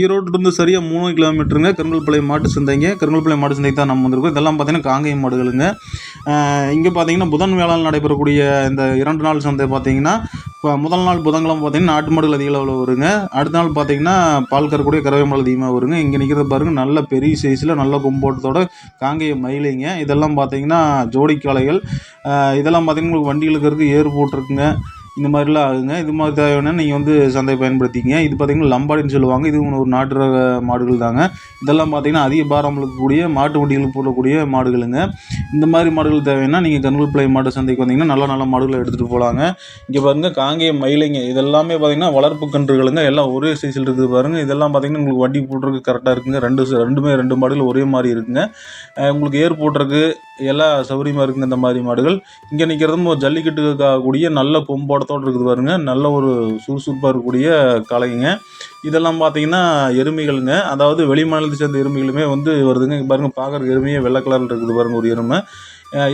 ஈரோட்டிலிருந்து சரியாக மூணு கிலோமீட்டருங்க. கருங்கல்பாளையம் மாட்டு சந்தைங்க. கருங்கல்பாளையம் மாட்டு சந்தைக்கு தான் நம்ம வந்திருக்கோம். இதெல்லாம் பார்த்தீங்கன்னா காங்கேயம் மாடுகளுங்க. இங்கே பார்த்தீங்கன்னா புதன் வேளாண் நடைபெறக்கூடிய இந்த இரண்டு நாள் சந்தை பார்த்தீங்கன்னா இப்போ முதல் நாள் புதன்கிழமை பார்த்தீங்கன்னா நாட்டு மாடுகள் அதிக அளவில் வருங்க. அடுத்த நாள் பார்த்தீங்கன்னா பால் கறக்கூடிய கறவை மாடு அதிகமாக வருங்க. இங்கே நிற்கிறத பாருங்கள் நல்ல பெரிய சைஸில் நல்ல கும்போட்டத்தோட காங்கேயம் மயிலைங்க. இதெல்லாம் பார்த்தீங்கன்னா ஜோடி காளைகள் இதெல்லாம் பார்த்தீங்கன்னா உங்களுக்கு வண்டிகளுக்கு இருக்குது ஏர் போட்டிருக்குங்க. இந்த மாதிரிலாம் ஆகுங்க இது மாதிரி தேவையான நீங்கள் வந்து சந்தை பயன்படுத்திங்க இது பார்த்தீங்கன்னா லம்பாடின்னு சொல்லுவாங்க. இது ஒரு நாட்டு ரக மாடுகள் தாங்க. இதெல்லாம் பார்த்தீங்கன்னா அதிக பாரம் இருக்கக்கூடிய மாட்டு வண்டிகளுக்கு போடக்கூடிய மாடுகளுங்க. இந்த மாதிரி மாடுகள் தேவைன்னா நீங்கள் கருங்கல்பாளை மாட்டு சந்தைக்கு வந்தீங்கன்னா நல்ல நல்ல மாடுகளை எடுத்துகிட்டு போகலாங்க இங்கே பாருங்கள் காங்கேயம் மயிலைங்க. இதெல்லாமே பார்த்திங்கன்னா வளர்ப்பு கன்றுகளுங்க. எல்லாம் ஒரே சைஸில் இருக்குது பாருங்கள் இதெல்லாம் பார்த்தீங்கன்னா உங்களுக்கு வண்டி போட்டுறதுக்கு கரெக்டாக இருக்குங்க. ரெண்டு ச- ரெண்டுமே ரெண்டு மாடுகள் ஒரே மாதிரி இருக்குங்க. உங்களுக்கு ஏர் போட்டுறதுக்கு எல்லாம் சௌகரியமாக இருக்குங்க இந்த மாதிரி மாடுகள். இங்கே நிற்கிறதும் ஒரு ஜல்லிக்கட்டுக்கு நல்ல பொம்போடத்தோடு இருக்குது பாருங்க. நல்ல ஒரு சுறுசுறுப்பாக இருக்கக்கூடிய கலைங்க இதெல்லாம் பார்த்தீங்கன்னா எருமைகளுங்க. அதாவது வெளி மாநிலத்தை சேர்ந்த எருமைகளுமே வந்து வருதுங்க. பாருங்கள் பாருங்க எருமையே வெள்ளை கலரில் இருக்குது பாருங்க ஒரு எருமை.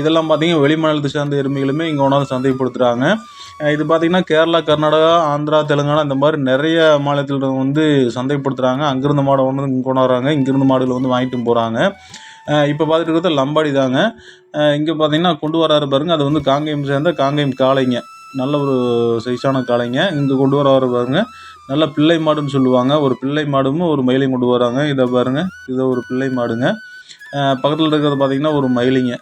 இதெல்லாம் பார்த்தீங்கன்னா வெளி மாநிலத்தை சேர்ந்த எருமைகளுமே இங்கே கொண்டாந்து சந்தைப்படுத்துகிறாங்க இது பார்த்தீங்கன்னா கேரளா கர்நாடகா ஆந்திரா தெலுங்கானா இந்த மாதிரி நிறைய மாநிலத்தில் வந்து சந்தைப்படுத்துகிறாங்க அங்கேருந்து மாடை ஒன்று இங்கே இங்கே கொண்டாடுறாங்க இங்கேருந்து மாடுகளை வந்து வாங்கிட்டு போகிறாங்க இப்போ பார்த்துட்டு இருக்கிறது லம்பாடி தாங்க. இங்கே பார்த்தீங்கன்னா கொண்டு வராரு பாருங்க. அது வந்து காங்கேயம் சேர்ந்த காங்கேயம் காளைங்க. நல்ல ஒரு சைஸான காளைங்க. இங்கே கொண்டு வராரு பாருங்க. நல்ல பிள்ளை மாடுன்னு சொல்லுவாங்க. ஒரு பிள்ளை மாடும் ஒரு மயிலையும் கொண்டு வராங்க. இதை பாருங்க. இதை ஒரு பிள்ளை மாடுங்க. பக்கத்தில் இருக்கிறது பார்த்தீங்கன்னா ஒரு மயிலிங்க.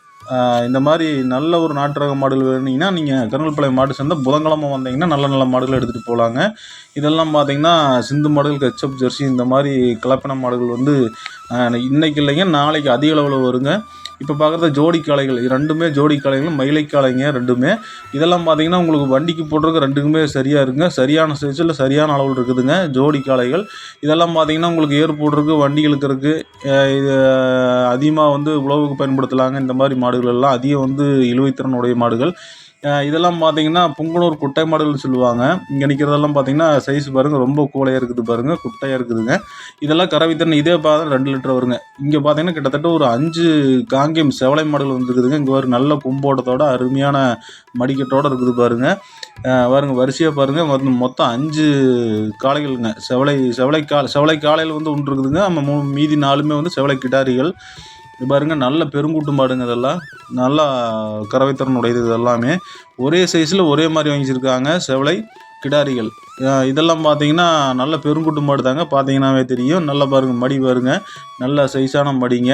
இந்த மாதிரி நல்ல ஒரு நாட்டு ரக மாடுகள் வேணுங்கன்னா நீங்கள் கருங்கல்பாளையம் மாடு சேர்ந்தால் புதன்கிழமை வந்தீங்கன்னா நல்ல நல்ல மாடுகள் எடுத்துகிட்டு போகலாங்க இதெல்லாம் பார்த்தீங்கன்னா சிந்து மாடுகள் கச்சப் ஜெர்சி இந்த மாதிரி கலப்பின மாடுகள் வந்து இன்றைக்கி இன்னைக்கு இல்லைங்க நாளைக்கு அதிக அளவில் வருங்க. இப்போ பார்க்குறது ஜோடி காளைகள் இது ரெண்டுமே ஜோடி காளைகளும் மயிலை காளைங்க ரெண்டுமே. இதெல்லாம் பார்த்தீங்கன்னா உங்களுக்கு வண்டிக்கு போடுறதுக்கு ரெண்டுக்குமே சரியாக இருக்குங்க. சரியான சைஸில் சரியான அளவில் இருக்குதுங்க ஜோடி காளைகள். இதெல்லாம் பார்த்தீங்கன்னா உங்களுக்கு ஏர் போடுறதுக்கு வண்டி இழுக்கிறதுக்கு இது அதிகமாக வந்து உழவுக்கு பயன்படுத்தலாங்க. இந்த மாதிரி மாடுகள் எல்லாம் அதிகம் வந்து இழுவைத்திறனுடைய மாடுகள். இதெல்லாம் பார்த்தீங்கன்னா புங்கனூர் குட்டை மாடுகள்னு சொல்லுவாங்க. இங்கே நிற்கிறதெல்லாம் பார்த்தீங்கன்னா சைஸ் பாருங்கள் ரொம்ப கூலையாக இருக்குது பாருங்கள் குட்டையாக இருக்குதுங்க. இதெல்லாம் கறவைத்திறன் இதே பார்த்தா ரெண்டு லிட்டர் வருங்க. இங்கே பார்த்தீங்கன்னா கிட்டத்தட்ட ஒரு அஞ்சு காங்கேயம் செவலை மாடுகள் வந்துருக்குதுங்க. இங்கே ஒரு நல்ல கும்போட்டத்தோட அருமையான மடிக்கட்டோடு இருக்குது பாருங்க. பாருங்கள் வரிசையாக பாருங்க. மொத்தம் மொத்தம் அஞ்சு காளைகள்ங்க. செவலை செவலை கா செவலை காலையில் வந்து ஒன்று இருக்குதுங்க. நம்ம மூ மீதி நாலுமே வந்து செவலை கிடாரிகள் இது பாருங்க நல்ல பெருங்கூட்டு மாடுங்க இதெல்லாம். நல்லா கறவைத்திறன் உடையது இதெல்லாமே ஒரே சைஸில் ஒரே மாதிரி வாங்கிச்சிருக்காங்க செவலை கிடாரிகள். இதெல்லாம் பார்த்தீங்கன்னா நல்ல பெருங்கூட்டு மாடு தாங்க பார்த்தீங்கன்னாவே தெரியும். நல்லா பாருங்க மடி பாருங்க. நல்ல சைஸான மடிங்க.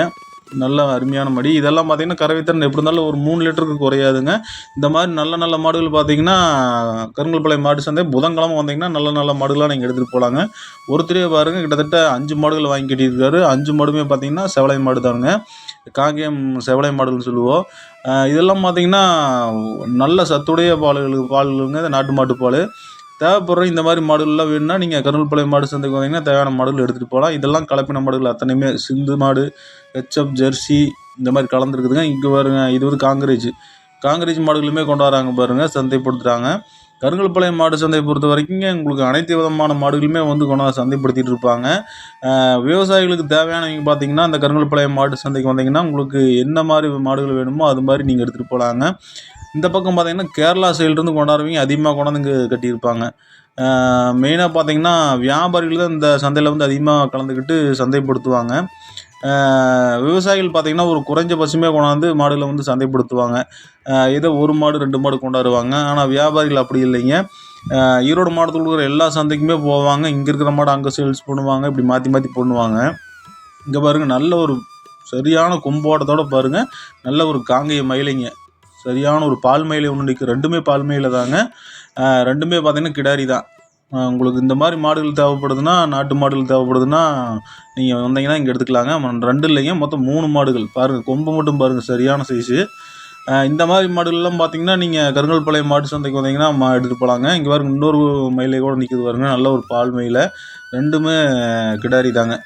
நல்ல அருமையான மடி. இதெல்லாம் பார்த்தீங்கன்னா கறவைத்திறன் எப்படி இருந்தாலும் ஒரு மூணு லிட்டருக்கு குறையாதுங்க. இந்த மாதிரி நல்ல நல்ல மாடுகள் பார்த்தீங்கன்னா கருங்கல்பாளையம் மாடு சந்தை புதன்கிழமை வந்தீங்கன்னா நல்ல நல்ல மாடுகளாக நீங்கள் எடுத்துகிட்டு போகலாங்க ஒருத்தரையே பாருங்கள் கிட்டத்தட்ட அஞ்சு மாடுகள் வாங்கி கட்டியிருக்காரு. அஞ்சு மாடுமே பார்த்தீங்கன்னா செவலை மாடு தானுங்க. காங்கேயம் செவலை மாடுகள்னு சொல்லுவோம். இதெல்லாம் பார்த்தீங்கன்னா நல்ல சத்துடைய பால்களுக்கு பால்களுங்க. நாட்டு மாட்டு பால். தேவைப்படுற இந்த மாதிரி மாடுகள்லாம் வேணும்னா நீங்கள் கருங்கல்பாளையம் மாடு சந்தைக்கு வந்தீங்கன்னா தேவையான மாடுகள் எடுத்துகிட்டு போகலாம். இதெல்லாம் கலப்பின மாடுகள் அத்தனையுமே சிந்து மாடு ஹெச்எப் ஜெர்சி இந்த மாதிரி கலந்துருக்குதுங்க. இங்கே பாருங்க இது வந்து காங்கிரேஜ். காங்கிரேஜ் மாடுகளுமே கொண்டு வராங்க பாருங்கள் சந்தைப்படுத்துகிறாங்க கருங்கல்பாளையம் மாடு சந்தையை பொறுத்த வரைக்கும் உங்களுக்கு அனைத்து விதமான மாடுகளுமே வந்து கொண்டாந்து சந்தைப்படுத்திட்டு இருப்பாங்க. விவசாயிகளுக்கு தேவையானவங்க பார்த்தீங்கன்னா அந்த கருங்கல்பாளையம் மாடு சந்தைக்கு வந்தீங்கன்னா உங்களுக்கு என்ன மாதிரி மாடுகள் வேணுமோ அது மாதிரி நீங்கள் எடுத்துகிட்டு போகலாங்க இந்த பக்கம் பார்த்தீங்கன்னா கேரளா சைட்லேருந்து கொண்டாடுறவங்க அதிகமாக கொண்டாந்து இங்கே கட்டியிருப்பாங்க மெயினாக பார்த்தீங்கன்னா வியாபாரிகள் தான் இந்த சந்தையில் வந்து அதிகமாக கலந்துக்கிட்டு சந்தைப்படுத்துவாங்க. விவசாயிகள் பார்த்திங்கன்னா ஒரு குறைஞ்சபட்சமே கொண்டாந்து மாடுகளை வந்து சந்தைப்படுத்துவாங்க. ஏதோ ஒரு மாடு ரெண்டு மாடு கொண்டாடுவாங்க. ஆனால் வியாபாரிகள் அப்படி இல்லைங்க. ஈரோடு மாவட்டத்தில் இருக்கிற எல்லா சந்தைக்குமே போவாங்க. இங்கே இருக்கிற மாடு அங்கே சேல்ஸ் பண்ணுவாங்க. இப்படி மாற்றி மாற்றி பண்ணுவாங்க. இங்கே பாருங்கள் நல்ல ஒரு சரியான கும்போட்டத்தோடு பாருங்கள் நல்ல ஒரு காங்கேய மயிலைங்க. சரியான ஒரு பால் மயிலை ஒன்று நிற்கும் ரெண்டுமே பால் மயிலை தாங்க ரெண்டுமே பார்த்தீங்கன்னா கிடாரி தான். உங்களுக்கு இந்த மாதிரி மாடுகள் தேவைப்படுதுன்னா நாட்டு மாடுகள் தேவைப்படுதுன்னா நீங்கள் வந்தீங்கன்னா இங்கே எடுத்துக்கலாங்க. ரெண்டு இல்லைங்க மொத்தம் மூணு மாடுகள். பாருங்கள் கொம்பு மட்டும் பாருங்கள் சரியான சைஸு இந்த மாதிரி மாடுகள்லாம் பார்த்தீங்கன்னா நீங்கள் கருங்கல்பாளையம் மாட்டு சந்தைக்கு வந்தீங்கன்னா மா எடுத்துகிட்டு போகலாங்க இங்கே பாருங்க இன்னொரு மயிலை கூட நிற்கிது பாருங்கள் நல்ல ஒரு பால் மயிலை ரெண்டுமே கிடாரி தாங்க.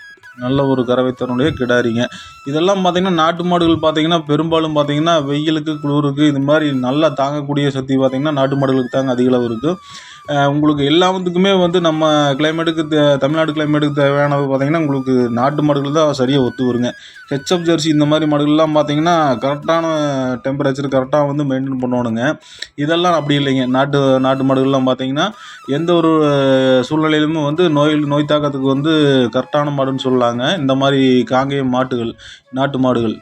நல்ல ஒரு கறவைத்தனுடைய கிடாரிங்க. இதெல்லாம் பார்த்திங்கன்னா நாட்டு மாடுகள் பார்த்திங்கன்னா பெரும்பாலும் பார்த்திங்கன்னா வெயிலுக்கு குளிருக்கு இது மாதிரி நல்லா தாங்கக்கூடிய சக்தி பார்த்திங்கன்னா நாட்டு மாடுகளுக்கு தாங்க அதிக அளவு இருக்குது உங்களுக்கு எல்லாத்துக்குமே வந்து நம்ம கிளைமேட்டுக்கு தே- தமிழ்நாடு கிளைமேட்டுக்கு தேவையானது பார்த்தீங்கன்னா உங்களுக்கு நாட்டு மாடுகள் தான் சரியாக ஒத்து வருங்க ஹெச்எப் ஜெர்சி இந்த மாதிரி மாடுகள்லாம் பார்த்தீங்கன்னா கரெக்டான டெம்பரேச்சர் கரெக்டாக வந்து மெயின்டைன் பண்ணணுங்க. இதெல்லாம் அப்படி இல்லைங்க. நாட்டு நாட்டு மாடுகள்லாம் பார்த்தீங்கன்னா எந்த ஒரு சூழ்நிலையிலுமே வந்து நோய் நோய் தாக்கத்துக்கு வந்து கரெக்டான மாடுன்னு சொல்லலாங்க. இந்த மாதிரி காங்கேயம் மாட்டுகள் நாட்டு மாடுகள்.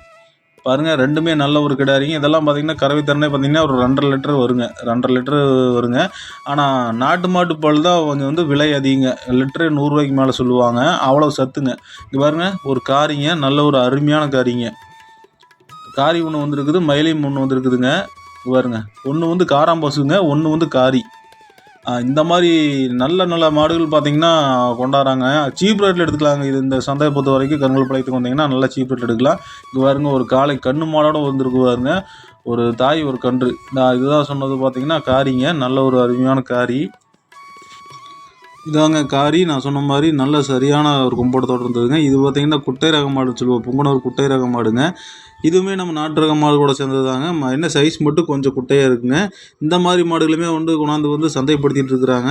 பாருங்கள் ரெண்டுமே நல்ல ஒரு கிடாரிங்க இதெல்லாம் பார்த்தீங்கன்னா கறவை திறனே பார்த்தீங்கன்னா ஒரு ரெண்டரை லிட்டர் வருங்க. ரெண்டரை லிட்டர் வருங்க. ஆனால் நாட்டு மாட்டு பால் தான் கொஞ்சம் வந்து விலை அதிகங்க. லிட்டரு நூறுரூவாய்க்கு மேலே சொல்லுவாங்க. அவ்வளோ சத்துங்க. இங்கே பாருங்க ஒரு காரிங்க நல்ல ஒரு அருமையான காரிங்க. காரி ஒன்று வந்துருக்குது மயிலையும் ஒன்று வந்துருக்குதுங்க. பாருங்க ஒன்று வந்து காராம்பசுங்க ஒன்று வந்து காரி. இந்த மாதிரி நல்ல நல்ல மாடுகள் பார்த்தீங்கன்னா கொண்டாடுறாங்க. சீப் ரேட்டில் எடுத்துக்கலாங்க. இது இந்த சந்தையை பொறுத்த வரைக்கும் கண்கள் பழையத்துக்கு வந்தீங்கன்னா நல்லா சீப் ரேட் எடுக்கலாம். இங்கே பாருங்க ஒரு காலை கண்ணு மாடோட வந்துருக்கு பாருங்க. ஒரு தாய் ஒரு கன்று. நான் இதுதான் சொன்னது பார்த்தீங்கன்னா காரிங்க. நல்ல ஒரு அருமையான காரி. இதாங்க காரி நான் சொன்ன மாதிரி நல்ல சரியான ஒரு கொம்போட்டத்தோடு இருந்ததுங்க இது பார்த்தீங்கன்னா குட்டை ரக மாடுன்னு சொல்லுவோம். பொங்கனூர் குட்டை ரக மாடுங்க. இதுவுமே நம்ம நாட்டு ரக மாடு கூட சேர்ந்தது தாங்க ம- என்ன சைஸ் மட்டும் கொஞ்சம் குட்டையாக இருக்குங்க. இந்த மாதிரி மாடுகளுமே வந்து கொண்டாந்து வந்து சந்தைப்படுத்திகிட்டு இருக்கிறாங்க.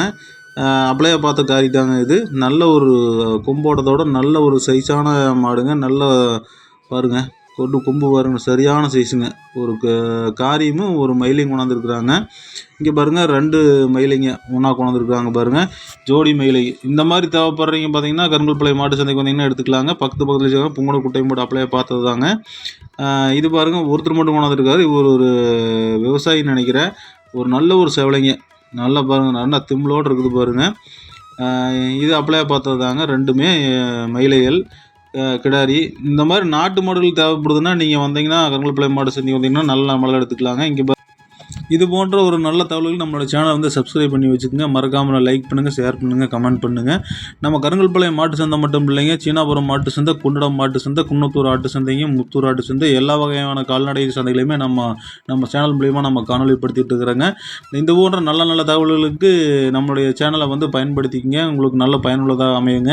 அப்படியே பார்த்த காரி தாங்க இது. நல்ல ஒரு கும்போட்டத்தோட நல்ல ஒரு சைஸான மாடுங்க. நல்ல பாருங்க. கொண்டு கொம்பு பாருங்க சரியான சைஸுங்க ஒரு க- ஒரு மயிலையும் கொண்டாந்துருக்குறாங்க. இங்கே பாருங்க ரெண்டு மயிலைங்க ஒன்றா கொண்டாந்துருக்குறாங்க பாருங்க. ஜோடி மயிலை. இந்த மாதிரி தேவைப்படுறீங்க பார்த்தீங்கன்னா கருங்கல்பாளையம் மாட்டு சந்தைக்கு வந்தீங்கன்னா எடுத்துக்கலாங்க. பக்கத்து பக்கத்தில் இருக்காங்க புங்கனூர் குட்டை மூட்டை அப்படியே பார்த்தது தாங்க இது பாருங்க ஒருத்தர் மட்டும் கொண்டாந்துருக்காரு. இவர் ஒரு விவசாயின்னு நினைக்கிறேன். ஒரு நல்ல ஒரு செவலைங்க. நல்லா பாருங்க நல்லா திம்லோடு இருக்குது பாருங்க. இது அப்படியே பார்த்தது தாங்க ரெண்டுமே மயிலைகள். கிடாரி இந்த மாதிரி நாட்டு மாடுகள் தேவைப்படுதுன்னா நீங்கள் வந்தீங்கன்னா கருங்கல்பாளையம் மாடு சந்தைக்கு வந்தீங்கன்னா நல்ல மலை எடுத்துக்கலாங்க. இங்கே இது போன்ற ஒரு நல்ல தகவல்கள் நம்மளோட சேனலை வந்து சப்ஸ்கிரைப் பண்ணி வச்சுக்கோங்க. மறக்காமல் லைக் பண்ணுங்கள் ஷேர் பண்ணுங்கள் கமெண்ட் பண்ணுங்கள் நம்ம கருங்கல்பாளையம் மாட்டு சந்தை மட்டும் இல்லைங்க. சீனாபுரம் மாட்டு சந்தை குண்டடம் மாட்டு சந்தை குன்னத்தூர் ஆட்டு சந்தைங்க முத்தூர் ஆட்டு சந்தை எல்லா வகையான கால்நடை சந்தைகளையுமே நம்ம நம்ம சேனல் மூலிமா நம்ம காணொலிப்படுத்திட்டு இருக்கிறோங்க. இந்த போன்ற நல்ல நல்ல தகவல்களுக்கு நம்மளுடைய சேனலை வந்து பயன்படுத்திக்கங்க. உங்களுக்கு நல்ல பயனுள்ளதாக அமையுங்க.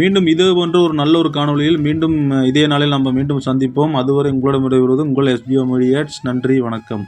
மீண்டும் இது போன்ற ஒரு நல்ல ஒரு காணொளியில் மீண்டும் இதே நாளில் நம்ம மீண்டும் சந்திப்போம். அதுவரை உங்களிடம் விடைபெறுவது உங்கள் எஸ்பிஓ மீடியாட்ஸ் நன்றி வணக்கம்.